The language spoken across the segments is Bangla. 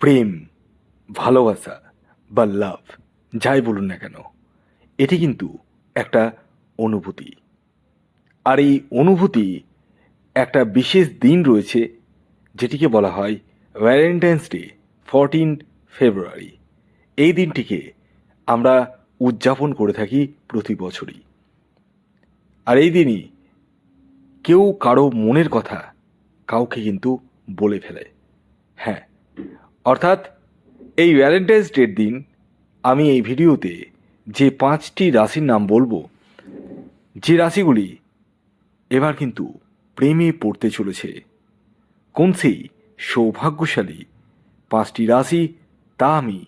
প্রেম, ভালোবাসা বা লাভ, যাই বলুন না কেন, এটি কিন্তু একটা অনুভূতি। আর এই অনুভূতি একটা বিশেষ দিন রয়েছে, যেটিকে বলা হয় ভ্যালেন্টাইন্স ডে ফরটিন ফেব্রুয়ারি এই দিনটিকে আমরা উদযাপন করে থাকি প্রতি বছরই। আর এই দিনই কেউ কারও মনের কথা কাউকে কিন্তু বলে ফেলে। হ্যাঁ অর্থাৎ এই ভ্যালেন্টাইন্স ডের দিন আমি এই ভিডিওতে যে পাঁচটি রাশির নাম বলব, যে রাশিগুলি এবার কিন্তু প্রেমে পড়তে চলেছে। কোন সেই সৌভাগ্যশালী পাঁচটি রাশি তা আমি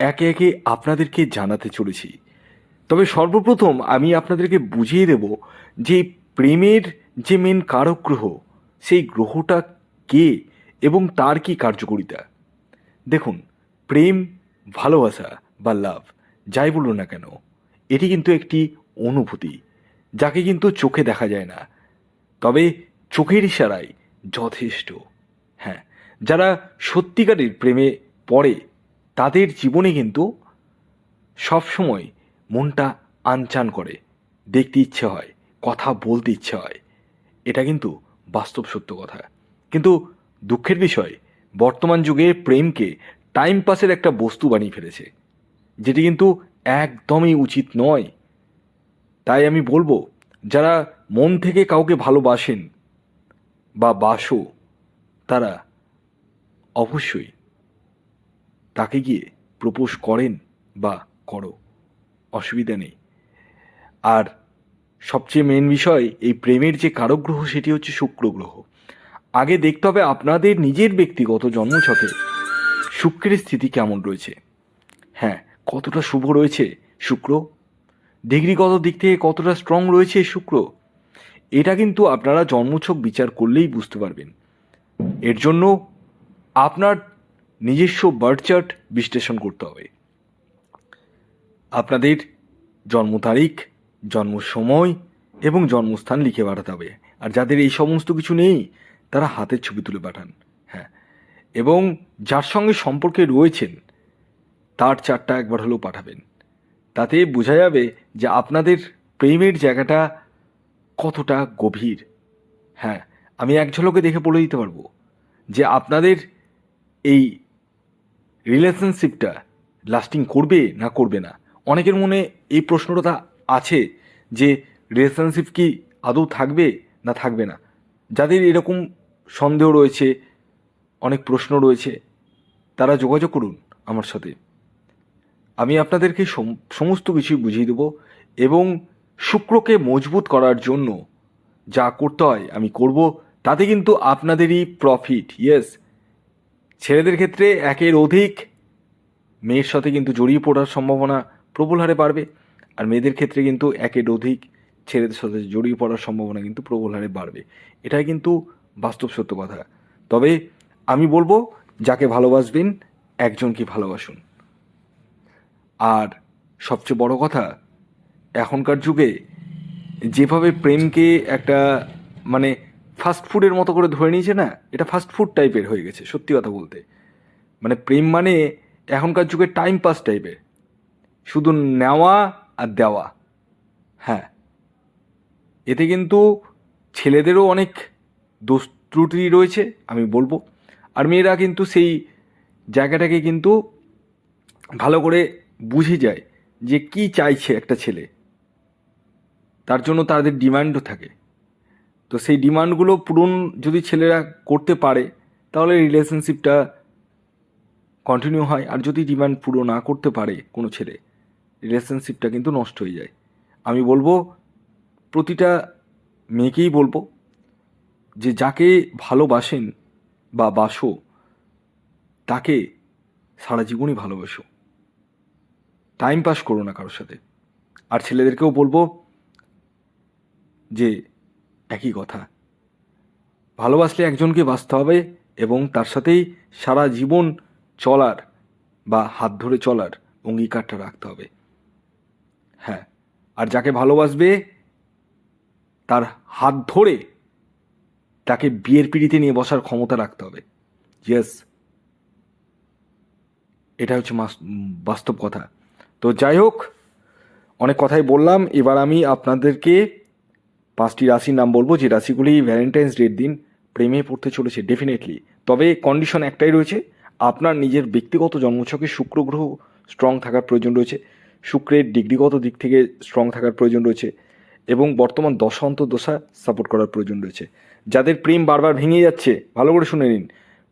একে একে আপনাদেরকে জানাতে চলেছি। তবে সর্বপ্রথম আমি আপনাদেরকে বুঝিয়ে দেব যে প্রেমের যে মেন কারক গ্রহ সেই গ্রহটা কে এবং তার কি কার্যকারিতা। দেখুন, প্রেম, ভালোবাসা বা লাভ যাই বলুন না কেন, এটি কিন্তু একটি অনুভূতি, যাকে কিন্তু চোখে দেখা যায় না। তবে চোখের ইশারায় যথেষ্ট। হ্যাঁ যারা সত্যিকারের প্রেমে পড়ে, তাদের জীবনে কিন্তু সবসময় মনটা আনচান করে, দেখতে ইচ্ছে হয়, কথা বলতে ইচ্ছে হয়। এটা কিন্তু বাস্তব সত্য কথা। কিন্তু দুঃখের বিষয় বর্তমান যুগে প্রেমকে টাইম পাসের একটা বস্তু বানিয়ে ফেলেছে, যেটি কিন্তু একদমই উচিত নয়। তাই আমি বলব, যারা মন থেকে কাউকে ভালোবাসেন বা বাসো, তারা অবশ্যই তাকে গিয়ে প্রপোজ করেন বা করো, অসুবিধা নেই। আর সবচেয়ে মেন বিষয়, এই প্রেমের যে কারক গ্রহ সেটি হচ্ছে শুক্র গ্রহ। আগে দেখতে হবে আপনাদের নিজের ব্যক্তিগত জন্মছকে। শুক্রের স্থিতি কেমন রয়েছে? হ্যাঁ কতটা শুভ রয়েছে শুক্র? ডিগ্রিগত দিক থেকে কতটা স্ট্রং রয়েছে শুক্র? এটা কিন্তু আপনারা জন্মছক বিচার করলেই বুঝতে পারবেন। এর জন্য আপনার নিজস্ব বার্থ চার্ট বিশ্লেষণ করতে হবে। আপনাদের জন্ম তারিখ, জন্ম সময় এবং জন্মস্থান লিখে পাঠাতে হবে। আর যাদের এই সমস্ত কিছু নেই তারা হাতের ছবি তুলে পাঠান হ্যাঁ। এবং যার সঙ্গে সম্পর্কে রয়েছেন, তার চারটা একবার হলেও পাঠাবেন। তাতে বোঝা যাবে যে আপনাদের প্রেমের জায়গাটা কতটা গভীর। হ্যাঁ আমি এক ঝলকে দেখে বলে দিতে পারব যে আপনাদের এই রিলেশনশিপটা লাস্টিং করবে না করবে না। অনেকের মনে এই প্রশ্নটা আছে যে রিলেশনশিপ কি আদৌ থাকবে না থাকবে না। যাদের এরকম সন্দেহ রয়েছে, অনেক প্রশ্ন রয়েছে, তারা যোগাযোগ করুন আমার সাথে। আমি আপনাদেরকে সম- সমস্ত কিছুই বুঝিয়ে দেবো এবং শুক্রকে মজবুত করার জন্য যা করতে হয় আমি করব, তাতে কিন্তু আপনাদেরই প্রফিট ইয়েস ছেলেদের ক্ষেত্রে একের অধিক মেয়ের সাথে কিন্তু জড়িয়ে পড়ার সম্ভাবনা প্রবল হারে বাড়বে, আর মেয়েদের ক্ষেত্রে কিন্তু একের অধিক ছেলেদের সাথে জড়িয়ে পড়ার সম্ভাবনা কিন্তু প্রবল হারে বাড়বে। এটাই কিন্তু বাস্তব সত্য কথা। তবে আমি বলব, যাকে ভালোবাসবেন, একজনকে ভালোবাসুন। আর সবচেয়ে বড় কথা, এখনকার যুগে যেভাবে প্রেমকে একটা মানে ফাস্ট ফুডের মতো করে ধরে নিয়েছে না, এটা ফাস্ট ফুড টাইপের হয়ে গেছে, সত্যি কথা বলতে। মানে প্রেম মানে এখনকার যুগে টাইম পাস টাইপের শুধু নেওয়া আর দেওয়া। হ্যাঁ। এতে কিন্তু ছেলেদেরও অনেক দোষ ত্রুটি রয়েছে, আমি বলব। আর মেয়েরা কিন্তু সেই জায়গাটাকে কিন্তু ভালো করে বুঝে যায় যে কি চাইছে একটা ছেলে। তার জন্য তাদের ডিমান্ডও থাকে। তো সেই ডিমান্ডগুলো পূরণ যদি ছেলেরা করতে পারে, তাহলে রিলেশনশিপটা কন্টিনিউ হয়। আর যদি ডিমান্ড পুরো না করতে পারে কোনো ছেলে, রিলেশনশিপটা কিন্তু নষ্ট হয়ে যায়। আমি বলব, প্রতিটা মেয়েকেই বলব যে যাকে ভালোবাসেন বা বাসো, তাকে সারা জীবনই ভালোবাসো। টাইম পাস করো না কারোর সাথে। আর ছেলেদেরকেও বলব যে, একই কথা। ভালোবাসলে একজনকে বাঁচতে হবে এবং তার সাথেই সারা জীবন চলার বা হাত ধরে চলার অঙ্গীকারটা রাখতে হবে। হ্যাঁ আর যাকে ভালোবাসবে, তার হাত ধরে তাকে বিয়ের পিড়িতে নিয়ে বসার ক্ষমতা রাখতে হবে। ইয়েস এটা হচ্ছে বাস্তব কথা। তো যাই হোক, অনেক কথাই বললাম। এবার আমি আপনাদেরকে পাঁচটি রাশির নাম বলব। যে রাশিগুলি ভ্যালেন্টাইন্স ডের দিন প্রেমে পড়তে চলেছে ডেফিনেটলি তবে কন্ডিশন একটাই রয়েছে, আপনার নিজের ব্যক্তিগত জন্মছকে শুক্র গ্রহ স্ট্রং থাকার প্রয়োজন রয়েছে। শুক্রের ডিগ্রিগত দিক থেকে স্ট্রং থাকার প্রয়োজন রয়েছে। এবং বর্তমান দশা সাপোর্ট করার প্রয়োজন রয়েছে। যাদের প্রেম বারবার ভেঙে যাচ্ছে, ভালো করে শুনে নিন।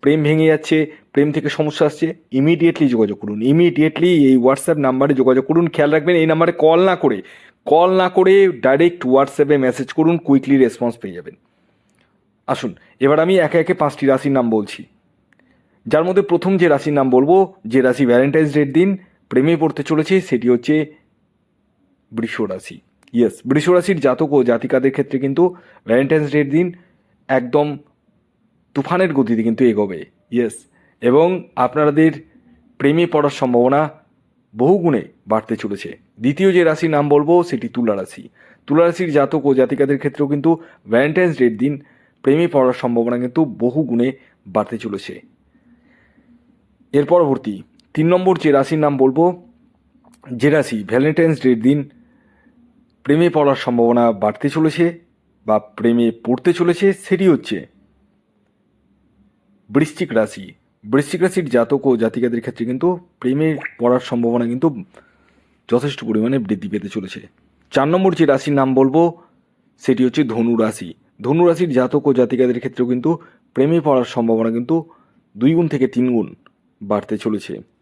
প্রেম ভেঙে যাচ্ছে, প্রেম থেকে সমস্যা আসছে ইমিডিয়েটলি যোগাযোগ করুন। ইমিডিয়েটলি এই হোয়াটসঅ্যাপ নাম্বারে যোগাযোগ করুন। খেয়াল রাখবেন এই নাম্বারে কল না করে কল না করে ডাইরেক্ট হোয়াটসঅ্যাপে মেসেজ করুন কুইকলি রেসপন্স পেয়ে যাবেন। আসুন, এবার আমি একে একে পাঁচটি রাশির নাম বলছি। যার মধ্যে প্রথম যে রাশির নাম বলব, যে রাশি ভ্যালেন্টাইন্স ডের দিন, প্রেমে পড়তে চলেছে, সেটি হচ্ছে বৃষ রাশি ইয়েস বৃষ রাশির জাতক ও জাতিকাদের ক্ষেত্রে কিন্তু ভ্যালেন্টাইন্স ডের দিন একদম তুফানের গতিতে কিন্তু এগোবে। ইয়েস এবং আপনাদের প্রেমে পড়ার সম্ভাবনা বহুগুণে বাড়তে চলেছে। দ্বিতীয় যে রাশির নাম বলব, সেটি তুলা রাশি। তুলা রাশির জাতক ও জাতিকাদের ক্ষেত্রেও কিন্তু ভ্যালেন্টাইন্স ডের দিন প্রেমে পড়ার সম্ভাবনা কিন্তু বহু গুণে বাড়তে চলেছে। এর পরবর্তী তিন নম্বর যে রাশির নাম বলব, যে রাশি ভ্যালেন্টাইন্স ডের দিন প্রেমে পড়ার সম্ভাবনা বাড়তে চলেছে বা প্রেমে পড়তে চলেছে সেটি হচ্ছে বৃশ্চিক রাশি। বৃশ্চিক রাশির জাতক ও জাতিকাদের ক্ষেত্রে কিন্তু প্রেমে পড়ার সম্ভাবনা কিন্তু যথেষ্ট পরিমাণে বৃদ্ধি পেতে চলেছে। চার নম্বর যে রাশির নাম বলব, সেটি হচ্ছে ধনু রাশি। ধনু রাশির জাতক ও জাতিকাদের ক্ষেত্রেও কিন্তু প্রেমে পড়ার সম্ভাবনা কিন্তু দুই গুণ থেকে তিন গুণ বাড়তে চলেছে।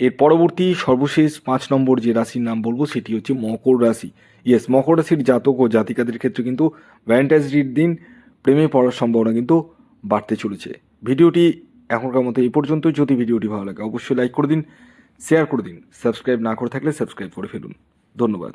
এর পরবর্তী সর্বশেষ পাঁচ নম্বর যে রাশির নাম বলব, সেটি হচ্ছে মকর রাশি। ইয়েস মকর রাশির জাতক ও জাতিকাদের ক্ষেত্রে কিন্তু ভ্যালেন্টাইন্স ডির দিন প্রেমে পড়ার সম্ভাবনা কিন্তু বাড়তে চলেছে। ভিডিওটি এখনকার মতো এই পর্যন্ত। যদি ভিডিওটি ভালো লাগে, অবশ্যই লাইক করে দিন শেয়ার করে দিন সাবস্ক্রাইব না করে থাকলে সাবস্ক্রাইব করে ফেলুন। ধন্যবাদ।